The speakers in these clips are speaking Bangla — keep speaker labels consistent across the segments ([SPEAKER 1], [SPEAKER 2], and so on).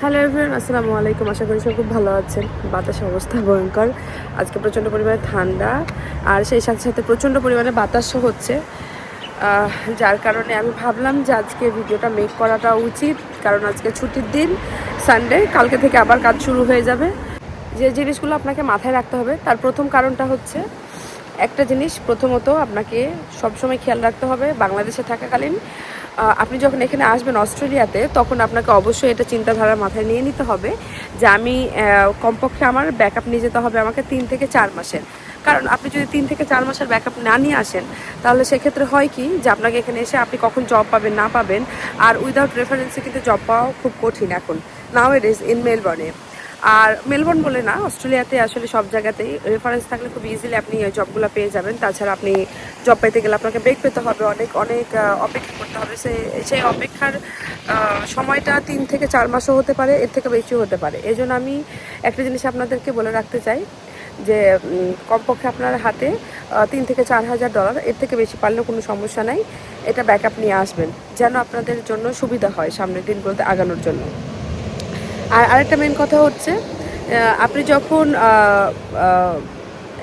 [SPEAKER 1] হ্যালো এভরিওয়ান আসসালামু আলাইকুম। আশা করি সব খুব ভালো আছেন। বাতাস অবস্থা ভয়ঙ্কর। আজকে প্রচণ্ড পরিমাণে ঠান্ডা আর সেই সাথে সাথে প্রচণ্ড পরিমাণে বাতাসও হচ্ছে। যার কারণে আমি ভাবলাম যে আজকে ভিডিওটা মেক করাটা উচিত, কারণ আজকে ছুটির দিন সানডে কালকে থেকে আবার কাজ শুরু হয়ে যাবে। যে জিনিসগুলো আপনাকে মাথায় রাখতে হবে, তার প্রথম কারণটা হচ্ছে একটা জিনিস প্রথমত আপনাকে সবসময় খেয়াল রাখতে হবে, বাংলাদেশে থাকাকালীন আপনি যখন এখানে আসবেন অস্ট্রেলিয়াতে, তখন আপনাকে অবশ্যই এটা চিন্তাধারা মাথায় নিয়ে নিতে হবে যে আমি কমপক্ষে আমার ব্যাকআপ নিয়ে যেতে হবে আমাকে তিন থেকে চার মাসের। কারণ আপনি যদি তিন থেকে চার মাসের ব্যাকআপ না নিয়ে আসেন, তাহলে সেক্ষেত্রে হয় কি যে আপনাকে এখানে এসে আপনি কখন জব পাবেন, না পাবেন, আর উইদাউট রেফারেন্সে কিন্তু জব পাওয়া খুব কঠিন এখন। নাও ইট ইজ ইন মেলবর্নে আর মেলবোর্ন বলে না, অস্ট্রেলিয়াতে আসলে সব জায়গাতেই রেফারেন্স থাকলে খুব ইজিলি আপনি জবগুলো পেয়ে যাবেন। তাছাড়া আপনি জব পেতে গেলে আপনাকে বেগ পেতে হবে, অনেক অনেক অপেক্ষা করতে হবে। সে, সেই অপেক্ষার সময়টা তিন থেকে চার মাসও হতে পারে, এর থেকে বেশিও হতে পারে। এই আমি একটা জিনিস আপনাদেরকে বলে রাখতে চাই, যে কমপক্ষে আপনার হাতে তিন থেকে চার হাজার ডলার এর থেকে বেশি পারলেও কোনো সমস্যা নাই। এটা ব্যাকআপ নিয়ে আসবেন, যেন আপনাদের জন্য সুবিধা হয় সামনের দিনগুলোতে আগানোর জন্য। আর আরেকটা মেন কথা হচ্ছে আপনি যখন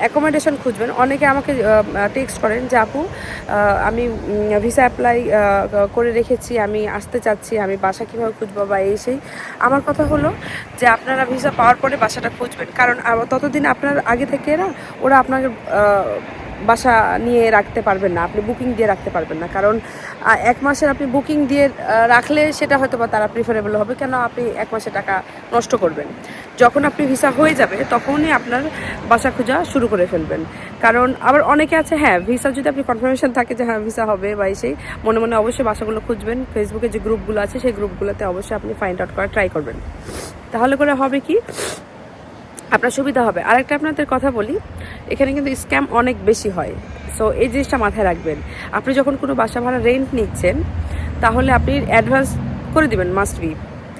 [SPEAKER 1] অ্যাকোমোডেশন খুঁজবেন, অনেকে আমাকে টেক্সট করেন যে, আপু আমি ভিসা অ্যাপ্লাই করে রেখেছি, আমি আসতে চাচ্ছি, আমি বাসা কীভাবে খুঁজবো বা এই সেই। আমার কথা হলো যে, আপনারা ভিসা পাওয়ার পরে বাসাটা খুঁজবেন। কারণ ততদিন আপনার, আগে থেকে না, ওরা আপনাকে বাসা নিয়ে রাখতে পারবেন না, আপনি বুকিং দিয়ে রাখতে পারবেন না। কারণ এক মাসের আপনি বুকিং দিয়ে রাখলে সেটা হয়তো বা তারা প্রিফারেবল হবে, কেন আপনি এক মাসে টাকা নষ্ট করবেন। যখন আপনি ভিসা হয়ে যাবে, তখনই আপনার বাসা খোঁজা শুরু করে ফেলবেন। কারণ, আবার অনেকে আছে হ্যাঁ ভিসা যদি আপনি কনফার্মেশন থাকে যে হ্যাঁ ভিসা হবে বা সেই, মনে মনে অবশ্যই বাসাগুলো খুঁজবেন। ফেসবুকে যে গ্রুপগুলো আছে, সেই গ্রুপগুলোতে অবশ্যই আপনি ফাইন্ড আউট করার ট্রাই করবেন। তাহলে করে হবে কি আপনার সুবিধা হবে। আরেকটা আপনাদের কথা বলি, এখানে কিন্তু স্ক্যাম অনেক বেশি হয়। সো এই জিনিসটা মাথায় রাখবেন। আপনি যখন কোনো বাসা ভাড়া রেন্ট নিচ্ছেন, তাহলে আপনি অ্যাডভান্স করে দিবেন মাস্ট বি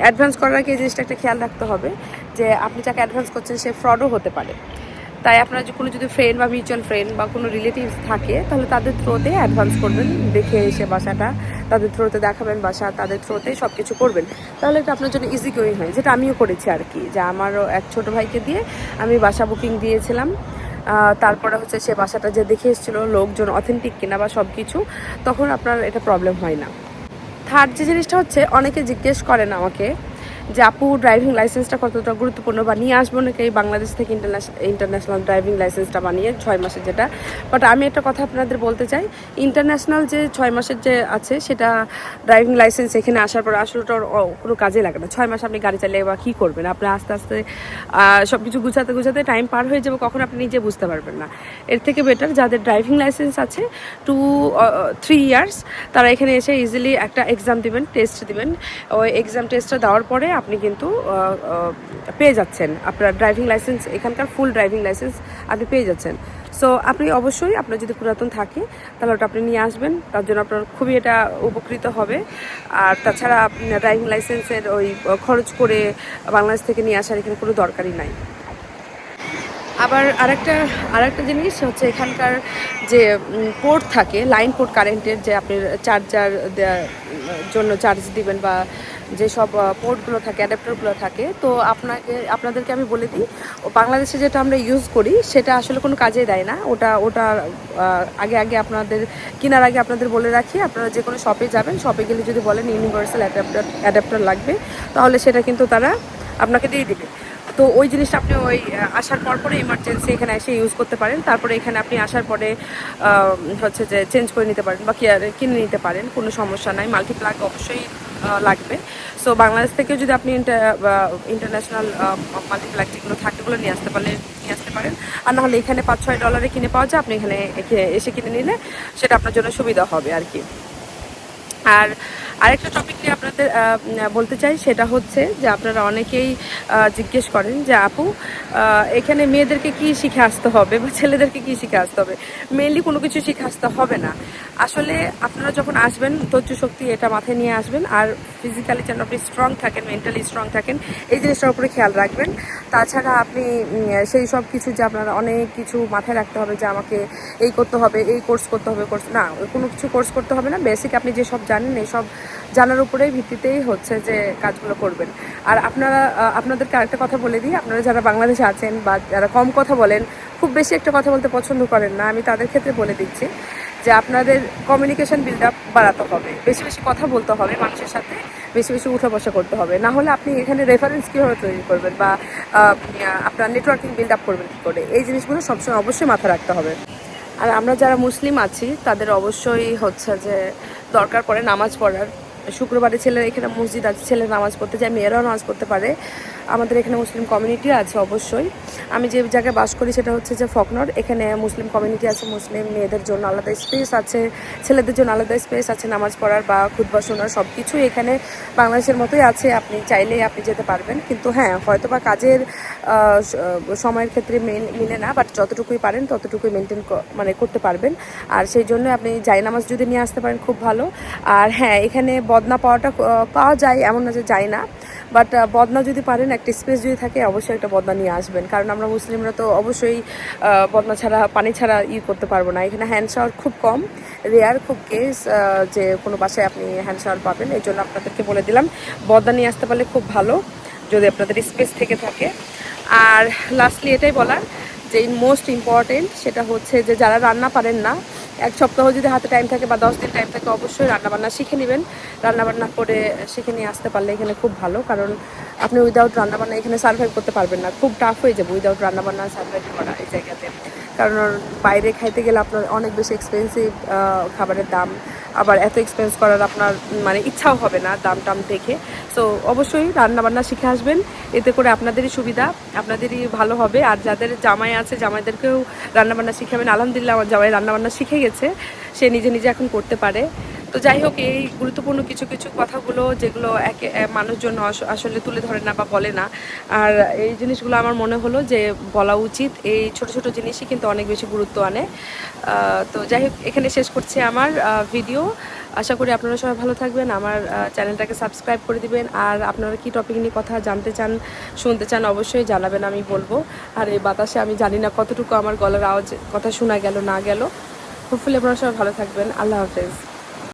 [SPEAKER 1] অ্যাডভান্স করার আগে এই জিনিসটা একটা খেয়াল রাখতে হবে যে, আপনি যাকে অ্যাডভান্স করছেন, সে ফ্রডও হতে পারে। তাই আপনার যে কোনো যদি ফ্রেন্ড বা মিউচুয়াল ফ্রেন্ড বা কোনো রিলেটিভস থাকে, তাহলে তাদের থ্রোতে অ্যাডভান্স করবেন, দেখে এসে বাসাটা, তাদের থ্রোতে দেখাবেন বাসা, তাদের থ্রোতে সব কিছু করবেন। তাহলে এটা আপনার জন্য ইজি গোয়িং হয়, যেটা আমিও করেছি আর কি। যে আমারও এক ছোট ভাইকে দিয়ে আমি বাসা বুকিং দিয়েছিলাম। তারপরে হচ্ছে সে বাসাটা যে দেখে এসেছিল, লোকজন অথেন্টিক কিনা বা সব কিছু তখন আপনার এটা প্রবলেম হয় না। থার্ড যে জিনিসটা হচ্ছে, অনেকে জিজ্ঞেস করেন আমাকে যে আপু ড্রাইভিং লাইসেন্সটা কতটা গুরুত্বপূর্ণ বা নিয়ে আসব নাকি? এই বাংলাদেশ থেকে ইন্টারন্যাশনাল ইন্টারন্যাশনাল ড্রাইভিং লাইসেন্সটা বানিয়ে ছয় মাসের যেটা। বাট আমি একটা কথা আপনাদের বলতে চাই। ইন্টারন্যাশনাল যে ছয় মাসের যে আছে, সেটা ড্রাইভিং লাইসেন্স এখানে আসার পর আসলে ওটা কোনো কাজে লাগে না। ছয় মাস আপনি গাড়ি চালিয়ে বা কী করবেন? আপনি আস্তে আস্তে সব কিছু গুছাতে গুছাতে টাইম পার হয়ে যাবে, কখন আপনি নিজে বুঝতে পারবেন না। এর থেকে বেটার যাদের ড্রাইভিং লাইসেন্স আছে টু থ্রি ইয়ার্স তারা এখানে এসে ইজিলি একটা এক্সাম দিবেন টেস্ট দিবেন। ওই এক্সাম টেস্টটা দেওয়ার পরে আপনি কিন্তু পেয়ে যাচ্ছেন। আপনার ড্রাইভিং লাইসেন্স এখানকার ফুল ড্রাইভিং লাইসেন্স আপনি পেয়ে যাচ্ছেন। সো আপনি অবশ্যই, আপনার যদি পুরাতন থাকে, তাহলে ওটা আপনি নিয়ে আসবেন। তার জন্য আপনার খুবই এটা উপকৃত হবে। আর তাছাড়া ড্রাইভিং লাইসেন্সের ওই খরচ করে বাংলাদেশ থেকে নিয়ে আসার এখানে কোনো দরকারই নাই। আবার আরেকটা আরেকটা জিনিস হচ্ছে এখানকার যে পোর্ট থাকে লাইন পোর্ট কারেন্টের যে আপনি চার্জার জন্য চার্জ দিবেন বা যেসব পোর্টগুলো থাকে অ্যাডাপ্টারগুলো থাকে, তো আপনাকে, আপনাদেরকে আমি বলে দিই বাংলাদেশে যেটা আমরা ইউজ করি, সেটা আসলে কোনো কাজে দেয় না। ওটা ওটা আগে আগে আপনাদের, কেনার আগে আপনাদের বলে রাখি, আপনারা যে কোনো শপে যাবেন শপে গেলে যদি বলেন ইউনিভার্সাল অ্যাডাপ্টার অ্যাডাপ্টার লাগবে, তাহলে সেটা কিন্তু তারা আপনাকে দিয়ে দিবে। তো ওই জিনিসটা আপনি ওই আসার পর পরে ইমার্জেন্সি এখানে এসে ইউজ করতে পারেন। তারপরে এখানে আপনি আসার পরে হচ্ছে যে চেঞ্জ করে নিতে পারেন বা কিনে নিতে পারেন, কোনো সমস্যা নাই। মাল্টিপ্লাগ অবশ্যই লাগবে। সো বাংলাদেশ থেকেও যদি আপনি ইন্টারন্যাশনাল মাল্টিপ্লাগ যেগুলো থাকে ওগুলো নিয়ে আসতে পারলে, নিয়ে আসতে পারেন। আর নাহলে এখানে পাঁচ ছয় ডলারে কিনে পাওয়া যায়, আপনি এখানে এখে- এসে কিনে নিলে সেটা আপনার জন্য সুবিধা হবে আর কি। আর আরেকটা টপিক নিয়ে আপনাদের বলতে চাই, সেটা হচ্ছে যে আপনারা অনেকেই জিজ্ঞেস করেন যে, আপু এখানে মেয়েদেরকে কি শিখে আসতে হবে বা ছেলেদেরকে কি শিখে আসতে হবে? মেনলি কোনো কিছু শিখে আসতে হবে না। আসলে আপনারা যখন আসবেন, ধৈর্য শক্তি এটা মাথায় নিয়ে আসবেন। আর ফিজিক্যালি যেন আপনি স্ট্রং থাকেন মেন্টালি স্ট্রং থাকেন, এই জিনিসটার উপরে খেয়াল রাখবেন। তাছাড়া আপনি সেই সব কিছু যে আপনারা অনেক কিছু মাথায় রাখতে হবে যে, আমাকে এই করতে হবে, এই কোর্স করতে হবে কোর্স না, কোনো কিছু কোর্স করতে হবে না। বেসিক আপনি যেসব জানেন এইসব জানার উপরেই ভিত্তিতেই হচ্ছে যে কাজগুলো করবেন। আর আপনারা আপনাদেরকে আরেকটা কথা বলে দিই, আপনারা যারা বাংলাদেশে আছেন বা যারা কম কথা বলেন, খুব বেশি একটা কথা বলতে পছন্দ করেন না, আমি তাদের ক্ষেত্রে বলে দিচ্ছি যে আপনাদের কমিউনিকেশন বিল্ড আপ বাড়াতে হবে। বেশি বেশি কথা বলতে হবে মানুষের সাথে, বেশি বেশি উঠা বসা করতে হবে। না হলে আপনি এখানে রেফারেন্স কীভাবে তৈরি করবেন বা আপনার নেটওয়ার্কিং বিল্ড আপ করবেন কী করে? এই জিনিসগুলো সবসময় অবশ্যই মাথায় রাখতে হবে। আর আমরা যারা মুসলিম আছি, তাদের অবশ্যই হচ্ছে যে দরকার পড়ে নামাজ পড়ার। শুক্রবারে ছেলেরা এখানে মসজিদ আছে, ছেলে নামাজ পড়তে যায়, মেয়েরাও নামাজ পড়তে পারে। আমাদের এখানে মুসলিম কমিউনিটি আছে অবশ্যই। আমি যে জায়গায় বাস করি সেটা হচ্ছে যে ফকনর। এখানে মুসলিম কমিউনিটি আছে, মুসলিম মেয়েদের জন্য আলাদা স্পেস আছে, ছেলেদের জন্য আলাদা স্পেস আছে নামাজ পড়ার বা খুদবা শোনার সব কিছুই এখানে বাংলাদেশের মতোই আছে। আপনি চাইলেই আপনি যেতে পারবেন। কিন্তু হ্যাঁ হয়তো বা কাজের সময়ের ক্ষেত্রে মিলে না বাট যতটুকুই পারেন ততটুকুই মেনটেন মানে করতে পারবেন। আর সেই জন্য আপনি জায়নামাজ যদি নিয়ে আসতে পারেন, খুব ভালো। আর হ্যাঁ এখানে বদনা পাওয়াটা পাওয়া যায় এমন না যে যায় না। বাট বদনা যদি পারেন, একটা স্পেস যদি থাকে, অবশ্যই একটা বদনা নিয়ে আসবেন। কারণ আমরা মুসলিমরা তো অবশ্যই বদনা ছাড়া, পানি ছাড়া ই করতে পারব না। এখানে হ্যান্ড শাওয়ার খুব কম রেয়ার খুব কেস যে কোনো বাসায় আপনি হ্যান্ড শাওয়ার পাবেন। এই জন্য আপনাদেরকে বলে দিলাম, বদনা নিয়ে আসতে পারলে খুব ভালো, যদি আপনাদের স্পেস থেকে থাকে। আর লাস্টলি এটাই বলার যে মোস্ট ইম্পর্টেন্ট সেটা হচ্ছে যে যারা রান্না পারেন না এক সপ্তাহ যদি হাতে টাইম থাকে বা দশ দিন টাইম থাকে, অবশ্যই রান্নাবান্না শিখে নেবেন। রান্নাবান্না করে শিখে নিয়ে আসতে পারলে এখানে খুব ভালো, কারণ আপনি উইদাউট রান্নাবান্না এখানে সার্ভাইভ করতে পারবেন না। খুব টাফ হয়ে যাবে উইদাউট রান্নাবান্না সার্ভাইভ করা এই জায়গাতে। কারণ বাইরে খাইতে গেলে আপনার অনেক বেশি এক্সপেন্সিভ খাবারের দাম। আবার এত এক্সপেন্স করার আপনার মানে ইচ্ছাও হবে না দাম টাম দেখে। সো অবশ্যই রান্নাবান্না শিখে আসবেন। এতে করে আপনাদেরই সুবিধা, আপনাদেরই ভালো হবে। আর যাদের জামাই আছে, জামাইদেরকেও রান্নাবান্না শিখাবেন। আলহামদুলিল্লাহ, আমার জামাই রান্নাবান্না শিখে গেছে। সে নিজে নিজে এখন করতে পারে। তো যাই হোক, এই গুরুত্বপূর্ণ কিছু কিছু কথাগুলো যেগুলো একে মানুষজন আসলে তুলে ধরে না বা বলে না। আর এই জিনিসগুলো আমার মনে হলো যে বলা উচিত। এই ছোট ছোট জিনিসই কিন্তু অনেক বেশি গুরুত্ব আনে। তো যাই হোক, এখানে শেষ করছি আমার ভিডিও আশা করি আপনারা সবাই ভালো থাকবেন। আমার চ্যানেলটাকে সাবস্ক্রাইব করে দিবেন। আর আপনারা কি টপিক নিয়ে কথা জানতে চান, শুনতে চান, অবশ্যই জানাবেন, আমি বলব। আর এই বাতাসে আমি জানি না কতটুকু আমার গলার আওয়াজ, কথা শোনা গেল, না গেল। হোপফুলি আপনারা সবাই ভালো থাকবেন। আল্লাহ হাফেজ।